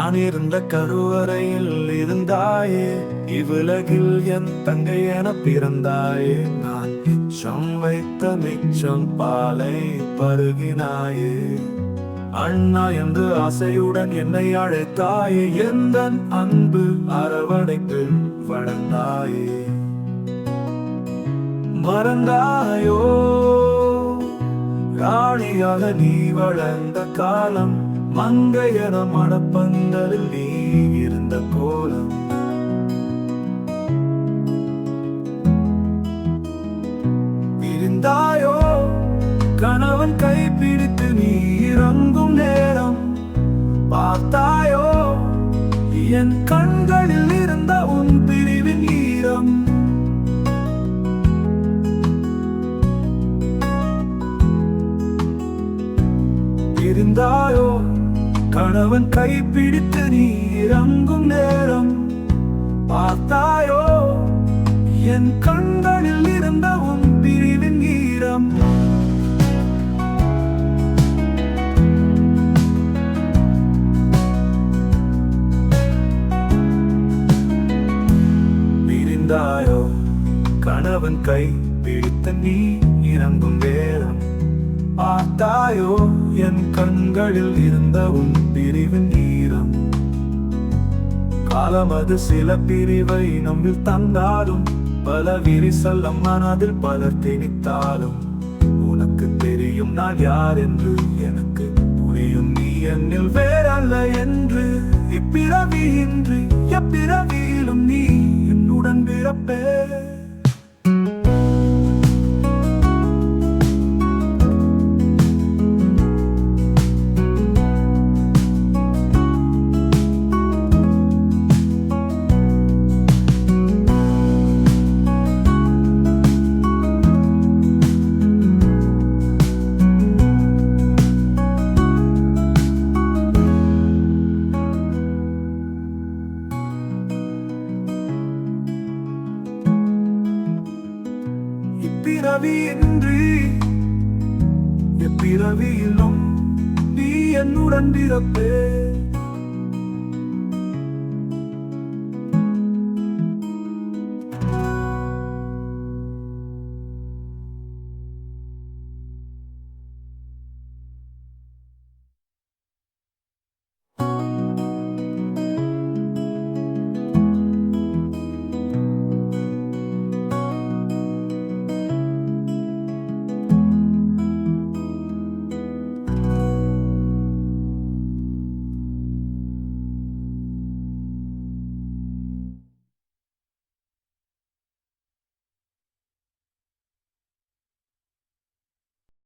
நான் இருந்த கருவறையில் இருந்தாயே இவ்வுலகில் என் தங்கை என பிறந்தாயே. நான் மிச்சம் வைத்த மிச்சம் பாலை பருகினாயே. அண்ணா என்று ஆசையுடன் என்னை அழைத்தாயே எந்த அன்பு அரவணைத்து வளர்ந்தாயே. மறந்தாயோ ராணியாக நீ வளர்ந்த காலம் மங்கையன மடப்பந்தலில் நீ இருந்த கோலம். இருந்தாயோ கணவன் கைப்பிடித்து நீ இறங்கும் நேரம். பார்த்தாயோ? என் கண்களில் இருந்தாயோ? கணவன் கைப்பிடித்து நீ இறங்கும் நேரம் பார்த்தாயோ? என் கண்களில் இருந்த உன் பிரிவின் ஈரம். பிரிந்தாயோ? கணவன் கை பிடித்த நீ இறங்கும் நேரம் பார்த்தாயோ? என் கண்களில் இருந்த உன் பிரிவின் ஈரம். காலம் அது சில பிரிவை நம்மில் தந்தாலும் பல விரிசல் மனதில் பலர் திணித்தாலும் உனக்கு தெரியும் நான் யார் என்று எனக்கு புரியும் நீ என்னில் வேறல்ல. இப்பிறவி இன்றி எப்பிறவியிலும் நீ என்னுடன் பிறப்பே.